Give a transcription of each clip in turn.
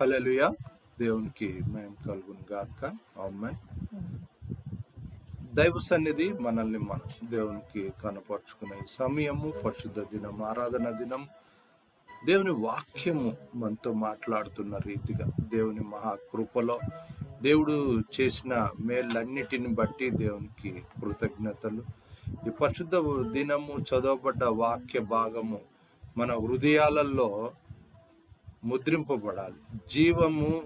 హల్లెలూయా దేవునికి మేము కలుగును గాక అమ్మాయి దైవ సన్నిధి మనల్ని మనం దేవునికి కనపరుచుకునే సమయము పరిశుద్ధ దినం ఆరాధన దినం. దేవుని వాక్యము మనతో మాట్లాడుతున్న రీతిగా దేవుని మహాకృపలో దేవుడు చేసిన మేళ్ళన్నిటిని బట్టి దేవునికి కృతజ్ఞతలు. ఈ పరిశుద్ధ దినము చదవబడ్డ వాక్య భాగము మన హృదయాలలో ముద్రింపబడాలి. జీవము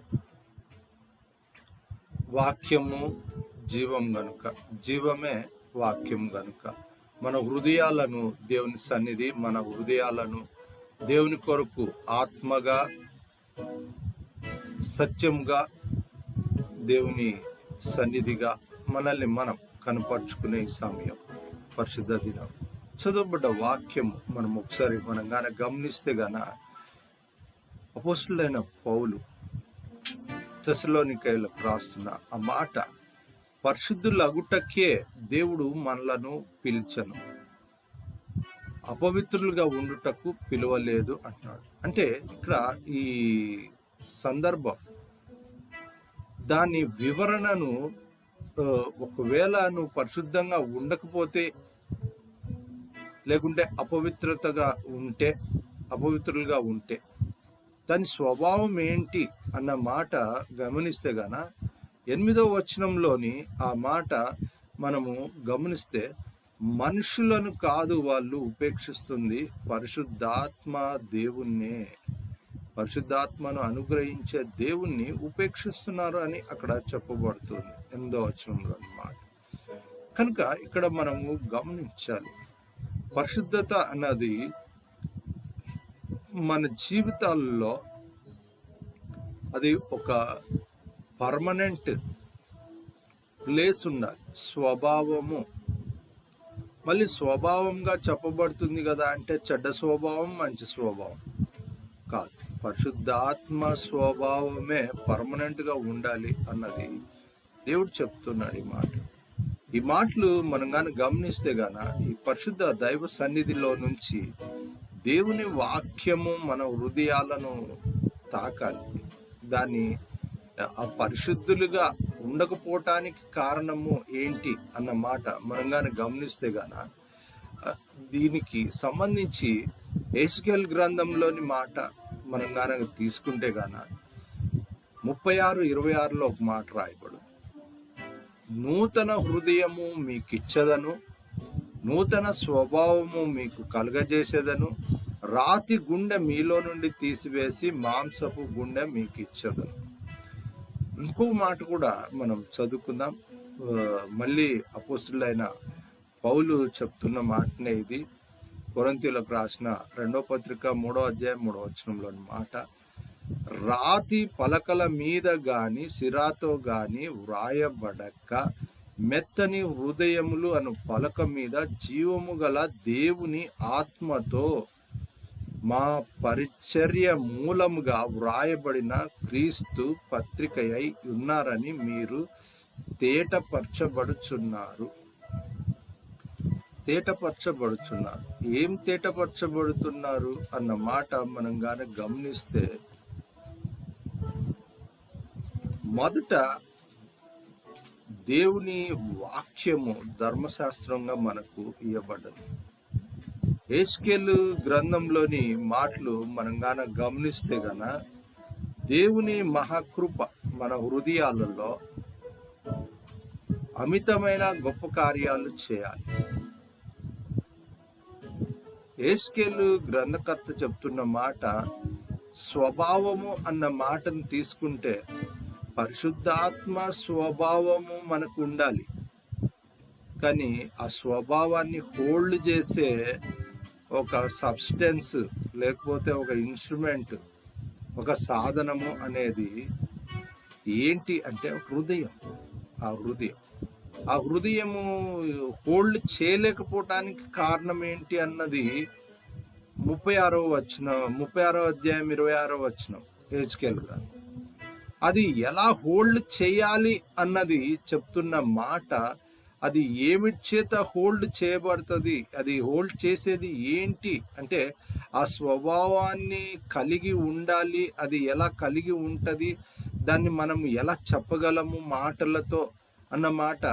వాక్యము జీవం గనుక. జీవమే వాక్యం గనుక. మన హృదయాలను దేవుని సన్నిధి మన హృదయాలను దేవుని కొరకు ఆత్మగా సత్యంగా దేవుని సన్నిధిగా మనల్ని మనం కనపరుచుకునే సమయం పరిశుద్ధ దినం. చదవబడ్డ వాక్యం మనం ఒకసారి మనం గాన గమనిస్తే గాన అపోస్తులైన పౌలు తెసలోనికైలకు రాస్తున్న ఆ మాట పరిశుద్ధుల అగుటకే దేవుడు మనలను పిలిచను. అపవిత్రులుగా ఉండుటకు పిలువలేదు అంటున్నాడు. అంటే ఇక్కడ ఈ సందర్భం దాని వివరణను ఒకవేళ నువ్వు పరిశుద్ధంగా ఉండకపోతే లేకుంటే అపవిత్రతగా ఉంటే అపవిత్రులుగా ఉంటే దాని స్వభావం ఏంటి అన్న మాట గమనిస్తే గాన ఎనిమిదో వచనంలోని ఆ మాట మనము గమనిస్తే మనుషులను కాదు వాళ్ళు ఉపేక్షిస్తుంది పరిశుద్ధాత్మ దేవుణ్ణే. పరిశుద్ధాత్మను అనుగ్రహించే దేవుణ్ణి ఉపేక్షిస్తున్నారు అని అక్కడ చెప్పబడుతుంది ఎనిమిదో వచనంలో అన్నమాట కనుక ఇక్కడ మనము గమనించాలి. పరిశుద్ధత అన్నది మన జీవితాల్లో అది ఒక పర్మనెంట్ ప్లేస్ ఉండాలి స్వభావము. మళ్ళీ స్వభావంగా చెప్పబడుతుంది కదా అంటే చెడ్డ స్వభావం మంచి స్వభావం. కాదు పరిశుద్ధాత్మ స్వభావమే పర్మనెంట్గా ఉండాలి అన్నది దేవుడు చెప్తున్నాడు ఈ మాట. ఈ మాటలు మనం కానీ గమనిస్తే గాన ఈ పరిశుద్ధ దైవ సన్నిధిలో నుంచి దేవుని వాక్యము మన హృదయాలను తాకాలి. దాన్ని ఆ పరిశుద్ధులుగా ఉండకపోవటానికి కారణము ఏంటి అన్న మాట మనం గాని గమనిస్తే గాన దీనికి సంబంధించి ఏసుకెల్ గ్రంథంలోని మాట మనం కానీ తీసుకుంటే గాన ముప్పై ఆరు ఇరవై ఆరులో ఒక మాట రాయబడు. నూతన హృదయము మీకు ఇచ్చదను నూతన స్వభావము మీకు కలుగజేసేదను. రాతి గుండె మీలో నుండి తీసివేసి మాంసపు గుండె మీకు ఇచ్చేదను ఇంకో మాట కూడా మనం చదువుకుందాం. మళ్ళీ అపోస్తులైన పౌలు చెప్తున్న మాటనే ఇది. కొరంతీలకు రాసిన రెండో పత్రిక మూడో అధ్యాయం మూడో వచనంలోని మాట. రాతి పలకల మీద గాని సిరాతో గాని వ్రాయబడక మెత్తని హృదయములు అను పలక మీద జీవము గల దేవుని ఆత్మతో మా పరిచర్య మూలముగా వ్రాయబడిన క్రీస్తు పత్రికయై ఉన్నారని మీరు తేటపరచబడుచున్నారు. తేటపరచబడుచున్నారు. ఏం తేటపరచబడుతున్నారు అన్న మాట మనం గాని గమనిస్తే మొదట దేవుని వాక్యము ధర్మశాస్త్రంగా మనకు ఇవ్వబడ్డది ఏస్కేలు గ్రంథంలోని మాటలు మనం గాన గమనిస్తే గన దేవుని మహాకృప మన హృదయాలలో అమితమైన గొప్ప కార్యాలు చేయాలి. ఏస్కేలు గ్రంథకర్త చెప్తున్న మాట స్వభావము అన్న మాటను తీసుకుంటే పరిశుద్ధాత్మ స్వభావము మనకు ఉండాలి కానీ ఆ స్వభావాన్ని హోల్డ్ చేసే ఒక సబ్స్టెన్స్ లేకపోతే ఒక ఇన్స్ట్రుమెంట్ ఒక సాధనము అనేది ఏంటి అంటే హృదయం. ఆ హృదయం. ఆ హృదయము హోల్డ్ చేయలేకపోవటానికి కారణం ఏంటి అన్నది ముప్పై ఆరో వచ్చిన ముప్పై ఆరో అధ్యాయం ఇరవై ఆరో వచ్చిన హెచ్కేల్ అది ఎలా హోల్డ్ చేయాలి అన్నది చెప్తున్న మాట అది ఏమిటి చేత హోల్డ్ చేయబడుతుంది అది హోల్డ్ చేసేది ఏంటి? అంటే ఆ స్వభావాన్ని కలిగి ఉండాలి అది ఎలా కలిగి ఉంటుంది దాన్ని మనం ఎలా చెప్పగలము మాటలతో అన్న మాట.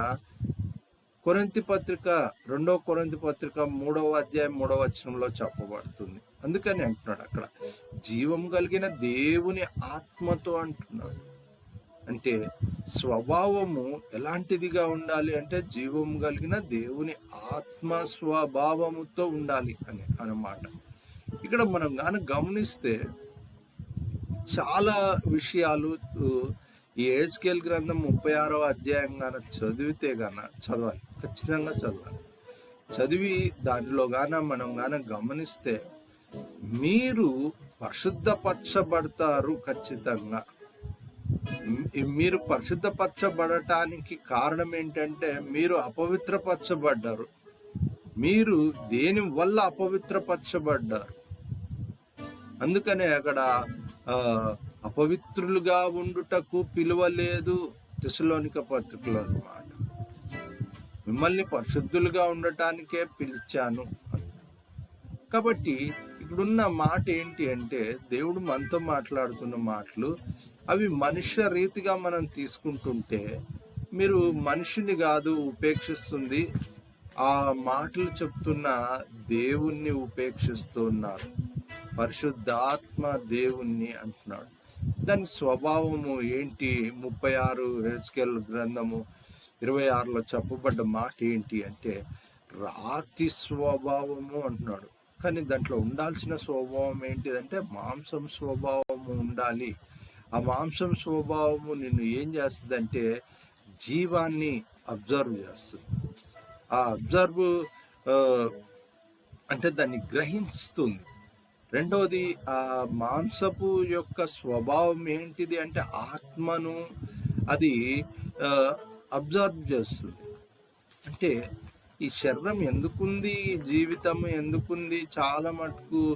పత్రిక రెండో కొరంతి పత్రిక మూడవ అధ్యాయం మూడవ వచనంలో చెప్పబడుతుంది. అందుకని అంటున్నాడు అక్కడ. జీవం కలిగిన దేవుని ఆత్మతో అంటున్నాడు. అంటే స్వభావము ఎలాంటిదిగా ఉండాలి అంటే జీవం కలిగిన దేవుని ఆత్మ స్వభావముతో ఉండాలి అని అన్నమాట. ఇక్కడ మనం కానీ గమనిస్తే చాలా విషయాలు ఈ ఏజ్కేల్ గ్రంథం ముప్పై ఆరో అధ్యాయం గాన చదివితే గాన చదవాలి. ఖచ్చితంగా చదవాలి. చదివి దానిలో గాన మనం గాన గమనిస్తే మీరు పరిశుద్ధపరచబడతారు ఖచ్చితంగా. మీరు పరిశుద్ధపరచబడటానికి కారణం ఏంటంటే మీరు అపవిత్రపరచబడ్డారు. మీరు దేని వల్ల అపవిత్రపరచబడ్డారు? అందుకనే అక్కడ అపవిత్రులుగా ఉండుటకు పిలువలేదు తెసలోనిక పత్రికలో అన్నమాట. మిమ్మల్ని పరిశుద్ధులుగా ఉండటానికే పిలిచాను కాబట్టి ఇప్పుడున్న మాట ఏంటి అంటే దేవుడు మనతో మాట్లాడుతున్న మాటలు అవి మనుష్య రీతిగా మనం తీసుకుంటుంటే మీరు మనిషిని కాదు ఉపేక్షిస్తుంది. ఆ మాటలు చెప్తున్న దేవుణ్ణి ఉపేక్షిస్తున్నారు పరిశుద్ధాత్మ దేవుణ్ణి అంటున్నాడు. దాని స్వభావము ఏంటి? ముప్పై ఆరు హెచ్కెల్ గ్రంథము ఇరవై ఆరులో చెప్పబడ్డ మాట ఏంటి అంటే రాతి స్వభావము అంటున్నాడు. కానీ దాంట్లో ఉండాల్సిన స్వభావం ఏంటిదంటే మాంసం స్వభావము ఉండాలి. ఆ మాంసం స్వభావము నిన్ను ఏం చేస్తుందంటే జీవాన్ని అబ్జర్వ్ చేస్తుంది. ఆ అబ్జర్వ్ అంటే దాన్ని గ్రహిస్తుంది. రెండవది ఆ మాంసపు యొక్క స్వభావం ఏంటిది అంటే ఆత్మను అది అబ్జర్వ్ చేస్తుంది. అంటే ఈ శరీరం ఎందుకుంది? జీవితం ఎందుకుంది? చాలా మటుకు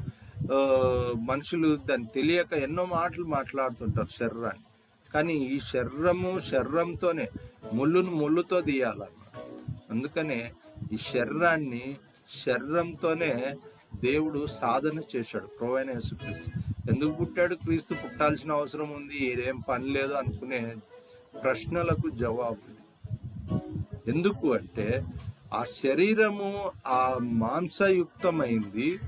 మనుషులు దాన్ని తెలియక ఎన్నో మాటలు మాట్లాడుతుంటారు శరీరాన్ని. కానీ ఈ శరీరము శరీరంతోనే ముళ్ళును ముళ్ళుతో తీయాలన్నమాట. అందుకనే ఈ శరీరాన్ని శరీరంతోనే దేవుడు సాధన చేశాడు ప్రొవైన యేసుక్రీస్తు. ఎందుకు పుట్టాడు? క్రీస్తు పుట్టాల్సిన అవసరం ఉంది. ఏం పని లేదు అనుకునే ప్రశ్నలకు జవాబు. ఎందుకు అంటే ఆ శరీరము ఆ మాంసయుక్తమైంది.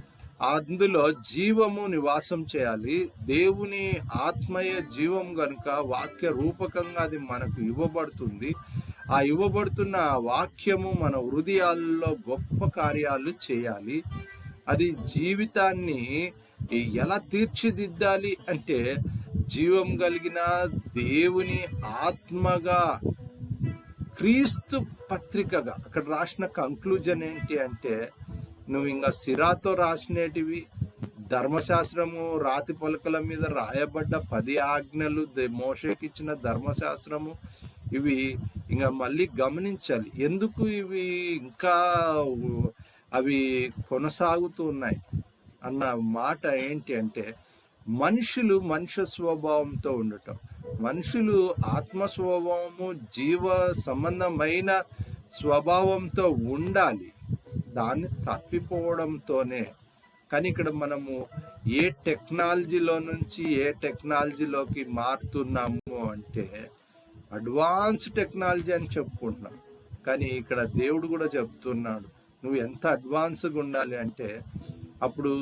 అందులో జీవము నివాసం చేయాలి. దేవుని ఆత్మయ జీవం గనుక వాక్య రూపకంగా అది మనకు ఇవ్వబడుతుంది. ఆ ఇవ్వబడుతున్న ఆ వాక్యము మన హృదయాల్లో గొప్ప కార్యాలు చేయాలి. అది జీవితాన్ని ఎలా తీర్చిదిద్దాలి అంటే జీవం కలిగిన దేవుని ఆత్మగా క్రీస్తు పత్రికగా అక్కడ రాసిన కంక్లూజన్ ఏంటి అంటే నువ్వు ఇంకా సిరాతో రాసినటివి ధర్మశాస్త్రము రాతి పలకల మీద రాయబడ్డ పది ఆజ్ఞలు దే- ఇచ్చిన ధర్మశాస్త్రము ఇవి ఇంకా మళ్ళీ గమనించాలి. ఎందుకు ఇవి ఇంకా అవి కొనసాగుతూ ఉన్నాయి? అన్న మాట ఏంటి అంటే మనుషులు మనుష్య స్వభావంతో ఉండటం. మనుషులు ఆత్మస్వభావము జీవ సంబంధమైన స్వభావంతో ఉండాలి. దాన్ని తప్పిపోవడంతోనే. కానీ ఇక్కడ మనము ఏ టెక్నాలజీలో నుంచి ఏ టెక్నాలజీలోకి మారుతున్నాము అంటే అడ్వాన్స్ టెక్నాలజీ అని చెప్పుకుంటున్నాం. కానీ ఇక్కడ దేవుడు కూడా చెప్తున్నాడు నువ్వు ఎంత అడ్వాన్స్గా ఉండాలి అంటే అప్పుడు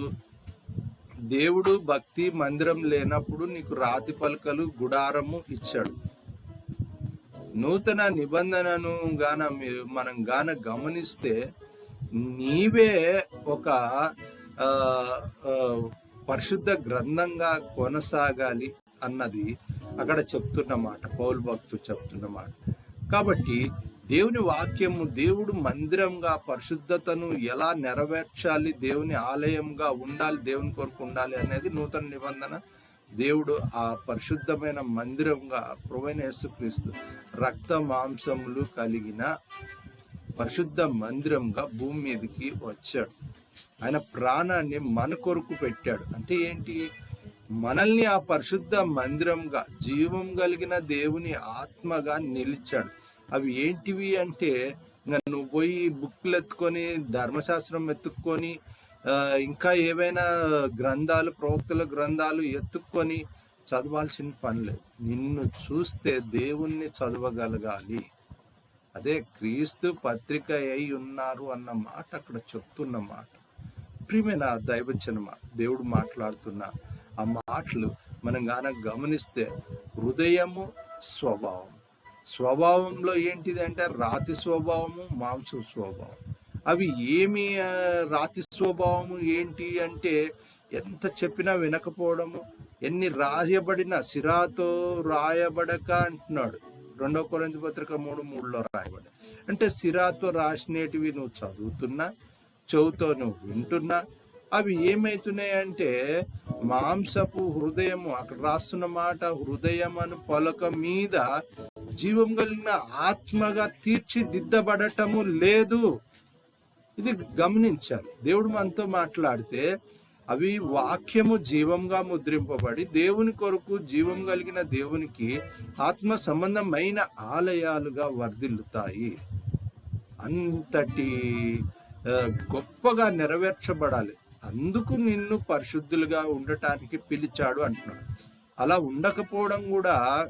దేవుడు భక్తి మందిరం లేనప్పుడు నీకు రాతి పలకలు గుడారము ఇచ్చాడు. నూతన నిబంధనను గాన మనం గాన గమనిస్తే నీవే ఒక పరిశుద్ధ గ్రంథంగా కొనసాగాలి అన్నది అక్కడ చెప్తున్న మాట. పౌల్ భక్తుడు చెప్తున్న మాట. కాబట్టి దేవుని వాక్యము దేవుడు మందిరంగా పరిశుద్ధతను ఎలా నెరవేర్చాలి దేవుని ఆలయంగా ఉండాలి దేవుని కొరకు ఉండాలి అనేది నూతన నిబంధన. దేవుడు ఆ పరిశుద్ధమైన మందిరంగా ప్రవైన యేసుక్రీస్తు రక్త మాంసములు కలిగిన పరిశుద్ధ మందిరంగా భూమి మీదకి వచ్చాడు. ఆయన ప్రాణాన్ని మన కొరకు పెట్టాడు. అంటే ఏంటి? మనల్ని ఆ పరిశుద్ధ మందిరంగా జీవం కలిగిన దేవుని ఆత్మగా నిలిచాడు. అవి ఏంటివి అంటే ఇంకా నువ్వు పోయి బుక్లు ఎత్తుకొని ధర్మశాస్త్రం ఎత్తుక్కొని ఇంకా ఏవైనా గ్రంథాలు ప్రవక్తల గ్రంథాలు ఎత్తుక్కొని చదవాల్సిన పని లేదు. నిన్ను చూస్తే దేవుణ్ణి చదవగలగాలి. అదే క్రీస్తు పత్రిక అయి ఉన్నారు అన్న మాట అక్కడ చెప్తున్న మాట. ప్రియమైన దైవచనమ దేవుడు మాట్లాడుతున్న ఆ మాటలు మనం గాన గమనిస్తే హృదయము స్వభావం. స్వభావంలో ఏంటిది అంటే రాతి స్వభావము మాంస స్వభావం. అవి ఏమి రాతి స్వభావము ఏంటి అంటే ఎంత చెప్పినా వినకపోవడము ఎన్ని రాయబడిన సిరాతో రాయబడక అంటున్నాడు. రెండో కొరింథీ పత్రిక మూడు మూడులో రాయబడి అంటే సిరాతో రాసినేటివి నువ్వు చదువుతున్నా చెవుతో నువ్వు వింటున్నా అవి ఏమైతున్నాయి అంటే మాంసపు హృదయము అక్కడ రాస్తున్న మాట హృదయం అను పలక మీద జీవం కలిగిన ఆత్మగా తీర్చిదిద్దబడటము లేదు. ఇది గమనించాలి. దేవుడు మనతో మాట్లాడితే అవి వాక్యము జీవంగా ముద్రింపబడి దేవుని కొరకు జీవం కలిగిన దేవునికి ఆత్మ సంబంధమైన ఆలయాలుగా వర్ధిల్లుతాయి. అంతటి గొప్పగా నెరవేర్చబడాలి. అందుకు నిన్ను పరిశుద్ధులుగా ఉండటానికి పిలిచాడు అంటున్నాడు. అలా ఉండకపోవడం కూడా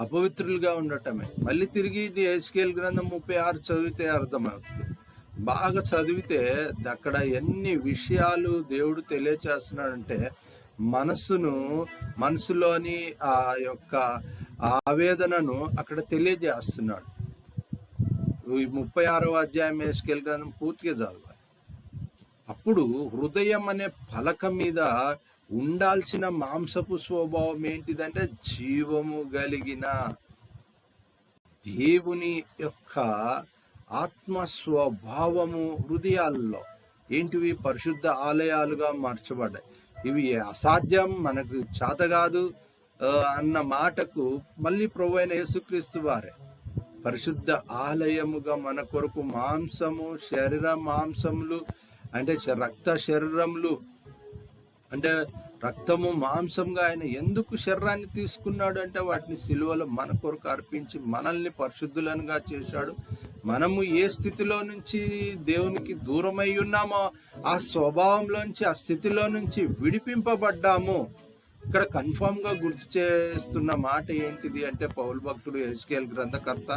అపవిత్రులుగా ఉండటమే. మళ్ళీ తిరిగి ఎస్కేల్ గ్రంథం ముప్పై ఆరు చదివితే అర్థమవుతుంది. బాగా చదివితే అక్కడ ఎన్ని విషయాలు దేవుడు తెలియచేస్తున్నాడంటే మనసును మనసులోని ఆ యొక్క ఆవేదనను అక్కడ తెలియజేస్తున్నాడు. ఈ ముప్పై ఆరో అధ్యాయం ఎస్కేల్ గ్రంథం పూర్తిగా చదవాలి అప్పుడు హృదయం అనే పలక మీద ఉండాల్సిన మాంసపు స్వభావం ఏంటిదంటే జీవము కలిగిన దేవుని యొక్క ఆత్మ స్వభావము హృదయాల్లో. ఏంటివి? పరిశుద్ధ ఆలయాలుగా మార్చబడ్డాయి. ఇవి అసాధ్యం మనకు చేత కాదు అన్న మాటకు మళ్ళీ ప్రభు అయిన యేసుక్రీస్తు వారే. పరిశుద్ధ ఆలయముగా మన కొరకు మాంసము శరీర మాంసములు అంటే రక్త శరీరములు అంటే రక్తము మాంసంగా ఆయన ఎందుకు శరీరాన్ని తీసుకున్నాడు అంటే వాటిని సిలువలో మన కొరకు అర్పించి మనల్ని పరిశుద్ధులనుగా చేశాడు. మనము ఏ స్థితిలో నుంచి దేవునికి దూరమై ఉన్నామో ఆ స్వభావంలోంచి ఆ స్థితిలో నుంచి విడిపింపబడ్డాము ఇక్కడ కన్ఫామ్గా గుర్తు చేస్తున్న మాట ఏంటిది అంటే పౌల్ భక్తుడు ఎస్కేల్ గ్రంథకర్త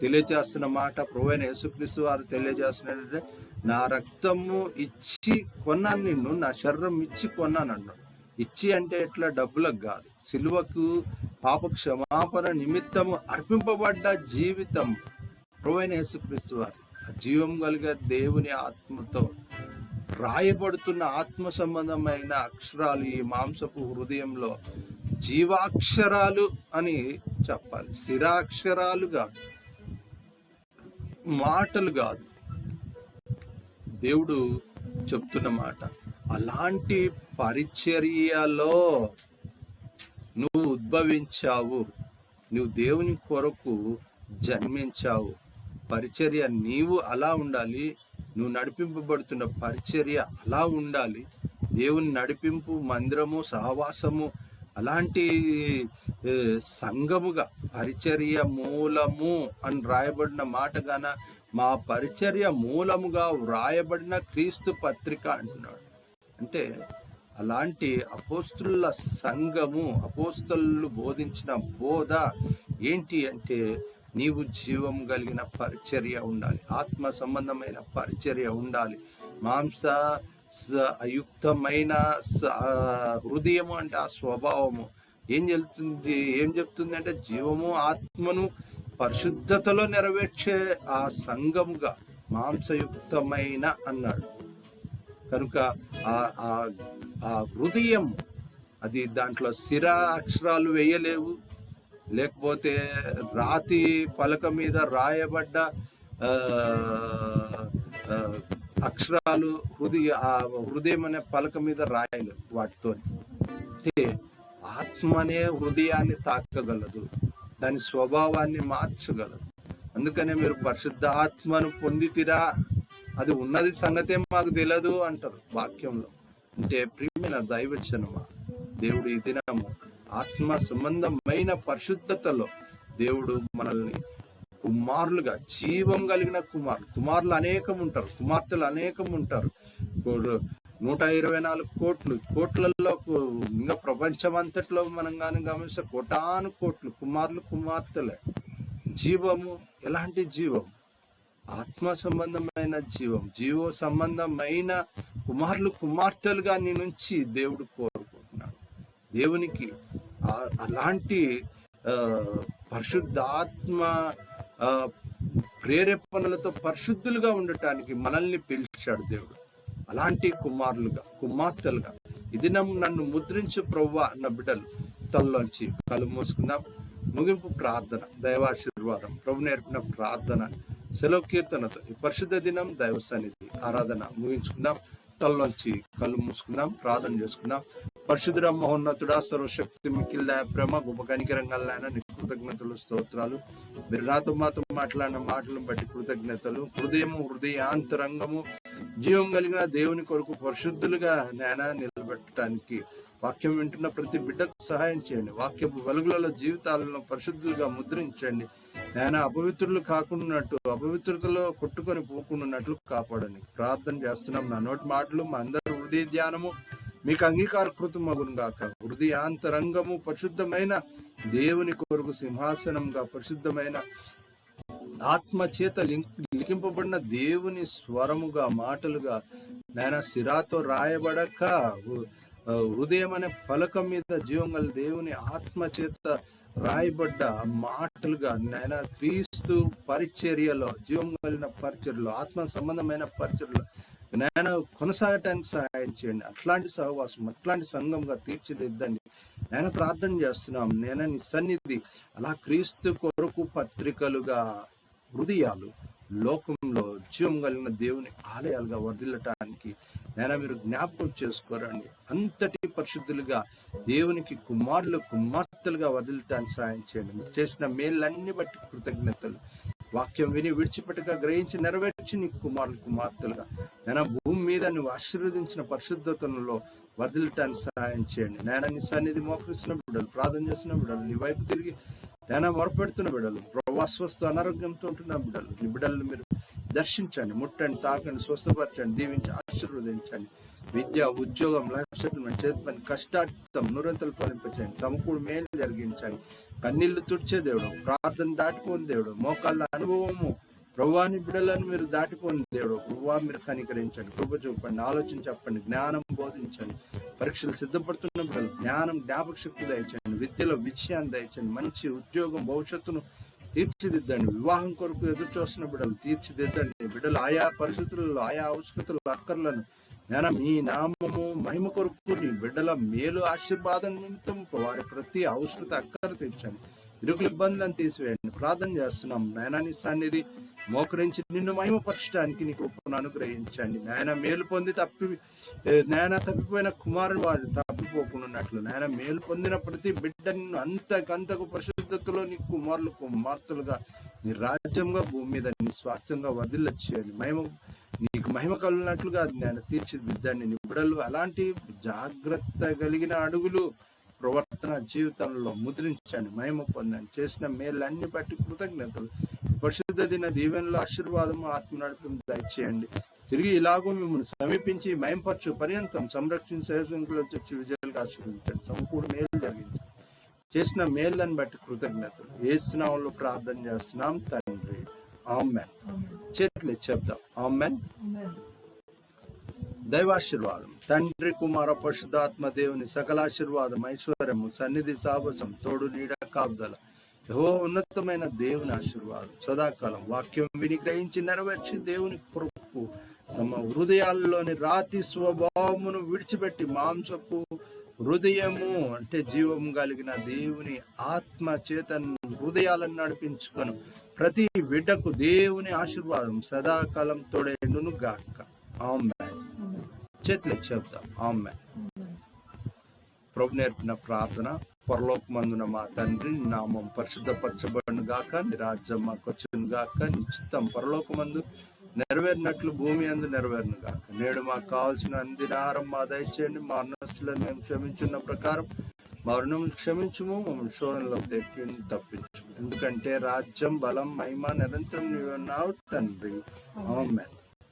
తెలియజేస్తున్న మాట ప్రొవైన యేసుక్రీస్తు వారు తెలియజేస్తున్నట్టే నా రక్తము ఇచ్చి కొన్నాను నిన్ను నా శరీరం ఇచ్చి కొన్నాను అన్నాడు. ఇచ్చి అంటే ఎట్లా? డబ్బులకు కాదు. సిలువకు పాప క్షమాపణ నిమిత్తము అర్పింపబడ్డ జీవితం ప్రవైన యేసుక్రీస్తు వారు. జీవం కలిగే దేవుని ఆత్మతో రాయబడుతున్న ఆత్మ సంబంధమైన అక్షరాలు ఈ మాంసపు హృదయంలో జీవాక్షరాలు అని చెప్పాలి. స్థిరాక్షరాలు కాదు. మాటలు కాదు. దేవుడు చెప్తున్న మాట. అలాంటి పరిచర్యలో నువ్వు ఉద్భవించావు. నువ్వు దేవుని కొరకు జన్మించావు. పరిచర్య నీవు అలా ఉండాలి. నువ్వు నడిపింపబడుతున్న పరిచర్య అలా ఉండాలి. దేవుని నడిపింపు మందిరము సహవాసము అలాంటి సంఘముగా పరిచర్య మూలము అని రాయబడిన మాట గాన మా పరిచర్య మూలముగా వ్రాయబడిన క్రీస్తు పత్రిక అంటున్నాడు. అంటే అలాంటి అపోస్తుల సంఘము అపోస్తులు బోధించిన బోధ ఏంటి అంటే నీవు జీవం కలిగిన పరిచర్య ఉండాలి ఆత్మ సంబంధమైన పరిచర్య ఉండాలి మాంస అయుక్తమైన స- హృదయము అంటే ఆ స్వభావము. ఏం చెప్తుంది ఏం చెప్తుంది అంటే జీవము ఆత్మను పరిశుద్ధతలో నెరవేర్చే ఆ సంఘముగా మాంసయుక్తమైన అన్నాడు. కనుక ఆ ఆ ఆ హృదయం అది దాంట్లో శిర అక్షరాలు వేయలేవు. లేకపోతే రాతి పలక మీద రాయబడ్డ అక్షరాలు హృదయ హృదయం అనే పలక మీద రాయాలి వాటితో అంటే ఆత్మనే హృదయాన్ని తాకగలదు దాని స్వభావాన్ని మార్చగలదు. అందుకనే మీరు పరిశుద్ధ ఆత్మను పొందితిరా అది ఉన్నది సంగతే మాకు తెలియదు అంటారు వాక్యంలో. అంటే ప్రియమైన దైవచనమా దేవుడు ఈ దినము ఆత్మ సంబంధమైన పరిశుద్ధతలో దేవుడు మనల్ని కుమారులుగా జీవం కలిగిన కుమారులు కుమారులు అనేకం ఉంటారు కుమార్తెలు అనేకం ఉంటారు కో- నూట ఇరవై నాలుగు కోట్లు కోట్లలో ఇంకా ప్రపంచం అంతట్లో మనం కానీ గమనిస్తే కోటాను కోట్లు కుమారులు కుమార్తెలే. జీవము ఎలాంటి జీవం? ఆత్మ సంబంధమైన జీవం జీవ సంబంధమైన కుమారులు కుమార్తెలుగా నీ నుంచి దేవుడు కోరుకుంటున్నాడు. దేవునికి అలాంటి పరిశుద్ధాత్మ ప్రేరేపణలతో పరిశుద్ధులుగా ఉండటానికి మనల్ని పిలిచాడు దేవుడు. అలాంటి కుమారులుగా కుమార్తెలుగా. ఇది నన్ను నన్ను ముద్రించు ప్రవ్వ అన్న బిడ్డలు తల్లోంచి కళ్ళు మూసుకుందాం. ముగింపు ప్రార్థన దైవాశీర్వాదం ప్రభు నేర్పిన ప్రార్థన సెలవు కీర్తనతో ఈ పరిశుద్ధ దినం దైవ సన్నిధి ఆరాధన ముగించుకుందాం. తల్లోంచి కళ్ళు మూసుకుందాం ప్రార్థన చేసుకుందాం. పరిశుద్ధుడ మహోన్నతుడా సర్వశక్తి మిక్కిల్ దయ ప్రేమ గొప్ప కనికరంగా నీ కృతజ్ఞతలు స్తోత్రాలు. మీరు నాతో మాతో మాట్లాడిన మాటలను బట్టి కృతజ్ఞతలు. హృదయము హృదయాంతరంగము. జీవం కలిగిన దేవుని కొరకు పరిశుద్ధులుగా నాయన నిలబెట్టడానికి వాక్యం వింటున్న ప్రతి బిడ్డకు సహాయం చేయండి. వాక్యపు వెలుగులలో జీవితాలను పరిశుద్ధులుగా ముద్రించండి. నాయన అపవిత్రులు కాకుండాట్టు అపవిత్రతలో కొట్టుకొని పోకుండాన్నట్లు కాపాడండి. ప్రార్థన చేస్తున్నాం. నా నోటి మాటలు మా అందరి హృదయ ధ్యానము. మీకు అంగీకారకృతం గాక హృదయాంతరంగము పరిశుద్ధమైన దేవుని కొరకు సింహాసనంగా పరిశుద్ధమైన ఆత్మచేత లింక్- లిఖింపబడిన దేవుని స్వరముగా మాటలుగా నాయన సిరాతో రాయబడక హృదయం అనే ఫలకం మీద జీవం గల దేవుని ఆత్మచేత రాయబడ్డ మాటలుగా నాయన క్రీస్తు పరిచర్యలో జీవం కలిగిన పరిచర్యలో ఆత్మ సంబంధమైన పరిచర్యలో నాయన కొనసాగటానికి సహాయం చేయండి. అట్లాంటి సహవాసం అట్లాంటి సంఘంగా తీర్చిదిద్దండి. నేను ప్రార్థన చేస్తున్నాం. నేను నీ సన్నిధి. అలా క్రీస్తు కొరకు పత్రికలుగా హృదయాలు లోకంలో జీవం కలిగిన దేవుని ఆలయాలుగా వర్దిల్లటానికి నేను మీరు జ్ఞాపకం చేసుకోరండి. అంతటి పరిశుద్ధులుగా దేవునికి కుమారులు కుమార్తెలుగా వదిలటానికి సాయం చేయండి. మీరు చేసిన మేళ్ళన్ని బట్టి కృతజ్ఞతలు. వాక్యం విని విడిచిపెట్టక గ్రహించి నెరవేర్చి నీ కుమారులు కుమార్తెలుగా నేను భూమి మీద నువ్వు ఆశీర్వదించిన పరిశుద్ధతలో వదిలటానికి సహాయం చేయండి. నేను నీ సన్నిధి మోకరిస్తున్న బిడ్డలు ప్రార్థన చేస్తున్న బిడ్డలు నీ వైపు తిరిగి నేను మొరపెడుతున్న బిడ్డలు ప్రవాసవస్తు అనారోగ్యంతో ఉంటున్న బిడ్డలు నీ బిడ్డలను మీరు దర్శించండి ముట్టండి తాకండి స్వస్థపరచండి దీవించి ఆశీర్వదించండి. విద్య ఉద్యోగం లక్ష్యం చేతి పని కష్టార్థం నురంతలు ఫలింపచేయండి. సమకూడు మేలు జరిగించండి. కన్నీళ్ళు తుడిచే దేవుడు ప్రార్థన దాటిపోని దేవుడు మోకాళ్ళ అనుభవము ప్రభువాని బిడ్డలను మీరు దాటిపోని దేవుడు ప్రభువా మీరు కనికరించండి కృప చూపండి ఆలోచన చెప్పండి జ్ఞానం బోధించండి పరీక్షలు సిద్ధపడుతున్న బిడ్డలు జ్ఞానం జ్ఞాపక శక్తి దయచండి విద్యలో విజయాన్ని దయచండి మంచి ఉద్యోగం భవిష్యత్తును తీర్చిదిద్దండి వివాహం కొరకు ఎదురు చూస్తున్న బిడ్డలు తీర్చిదిద్దండి బిడ్డలు ఆయా పరిస్థితులలో ఆయా అవసరతలు అక్కర్లను నేను మీ నామము మహిమ కొరకు నీ బిడ్డల మేలు ఆశీర్వాదం నిమిత్తం వారి ప్రతి అవసరత అక్కర తీర్చండి. ఇరుకుల ఇబ్బందులను తీసివేయండి. ప్రార్థన చేస్తున్నాం. నాయన నీ సన్నిధి మోకరించి నిన్ను మహిమపరచడానికి నీ కృపను అనుగ్రహించండి. నాయన మేలు పొంది తప్పి నాయన తప్పిపోయిన కుమారుడు వాడు తప్పిపోకుండా నాయన మేలు పొందిన ప్రతి బిడ్డ నిన్ను అంతకంతకు పరిశుద్ధతలో నీ కుమారులు కుమార్తెలుగా నీ రాజ్యంగా భూమి మీద నీ స్వాస్థ్యంగా వదిలొచ్చేయండి మహిమ నీకు మహిమ కలిగినట్లుగా నేను తీర్చిదిద్దండి నీ అలాంటి జాగ్రత్త కలిగిన అడుగులు ప్రవర్తన జీవితంలో ముద్రించండి మహిమ పొందండి. చేసిన మేలన్నీ బట్టి కృతజ్ఞతలు. పరిశుద్ధ దిన దీవెనలో ఆశీర్వాదము ఆత్మ నడిపి దయచేయండి. తిరిగి ఇలాగో మిమ్మల్ని సమీపించి మయంపరచు పర్యంతం సంరక్షణ సేవకులు వచ్చి విజయాలుగా ఆశీర్వదించండి. సమకూడు మేలు జరిగించండి చేసిన మేళ్ళని బట్టి కృతజ్ఞతలు. ఏ ఏసునామంలో ప్రార్థన చేస్తున్నాం తండ్రి. ఆమెన్. చేతులు చెప్దాం. ఆమెన్. దైవాశీర్వాదం. తండ్రి కుమార పరిశుద్ధాత్మ దేవుని సకలాశీర్వాదం ఐశ్వర్యము సన్నిధి సాహసం తోడు నీడ కాపుదల. యెహోవా ఉన్నతమైన దేవుని ఆశీర్వాదం. సదాకాలం వాక్యం విని గ్రహించి నెరవేర్చి దేవుని కొరకు తమ హృదయాల్లోని రాతి స్వభావమును విడిచిపెట్టి మాంసపు హృదయము అంటే జీవము కలిగిన దేవుని ఆత్మ చేత హృదయాలను నడిపించుకొని. ప్రతి బిడ్డకు దేవుని ఆశీర్వాదం సదాకాలం తోడేండును గాక. ఆమె చేతులు చెప్తాం ఆమె ప్రభు నేర్పిన ప్రార్థన పరలోకమందున మా తండ్రి నామం పరిశుద్ధపరచబడును గాక నీ రాజ్యం మాకు వచ్చును గాక నీ చిత్తం పరలోకమందు నెరవేరినట్లు భూమి అందు నెరవేరును గాక. నేడు మాకు కావాల్సిన అందినారం మా దయచేయండి మా అన్నస్తులను మేము క్షమించున్న ప్రకారం మా రుణం క్షమించుము మమ్మల్ని శోధనలో తెప్పి తప్పించు ఎందుకంటే రాజ్యం బలం మహిమ నిరంతరం నీవు తండ్రి. ఆమె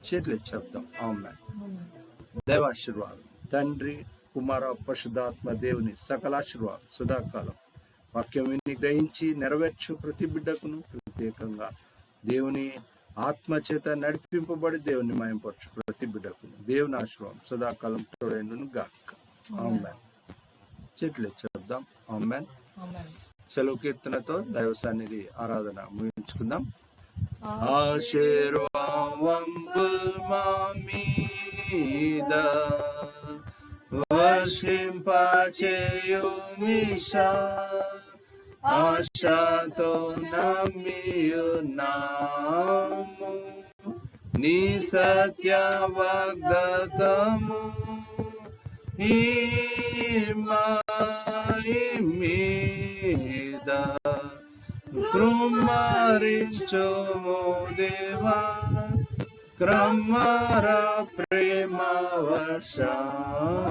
చేతులు చెప్తాం ఆమెన్. దేవాశీర్వాదం. తండ్రి కుమార పరిశుధాత్మ దేవుని సకలాశీర్వాదం. సదాకాలం. వాక్యం విని గ్రహించి నెరవేర్చు ప్రతి బిడ్డకును. ప్రత్యేకంగా దేవుని ఆత్మ చేత నడిపింపబడి దేవుని మయంపరచు ప్రతి బిడ్డకును. దేవుని ఆశీర్వాదం సదాకాలం తోడైండును గాక ఆమెన్ చెట్లు చెప్దాం. ఆమెన్ సెలవు కీర్తనతో దైవ సన్నిధి ఆరాధన ముగించుకుందాం. మీద వర్షింపచేయుమిషా. ఆశతో నమ్మియున్నాము. నీ సత్య వాగ్దతము ఈ మాయి మీద కృమ్మరించుము దేవా క్రమర ప్రేమ వర్షంబు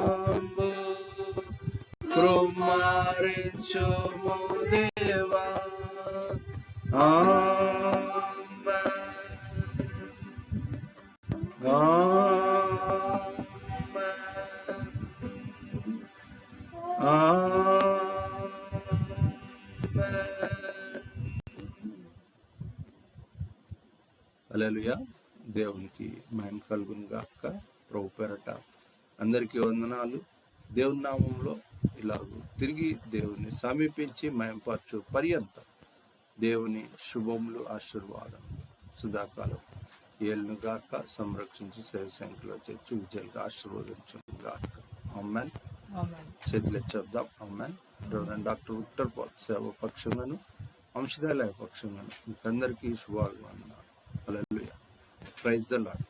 కలుగును గాక ప్రభు పేరట. అందరికీ వందనాలు. దేవుని నామంలో ఇలా తిరిగి దేవుని సమీపించి మయంపరచు పర్యంతం దేవుని శుభములు ఆశీర్వాదం సుధాకాలం. ఏళ్ళను గాక సంరక్షించి సేవ సంఖ్యలో చర్చి విజయాలుగా ఆశీర్వదించును గాక. అమ్మాన్ చేతులు చెప్దాం amen Reverend Doctor Victor Paul సేవ పక్షంగాను అంశదాలయ పక్షంగాను. మీకందరికీ శుభాభివందనాలు. అలలుయ ప్రైజ్ ద లాడ్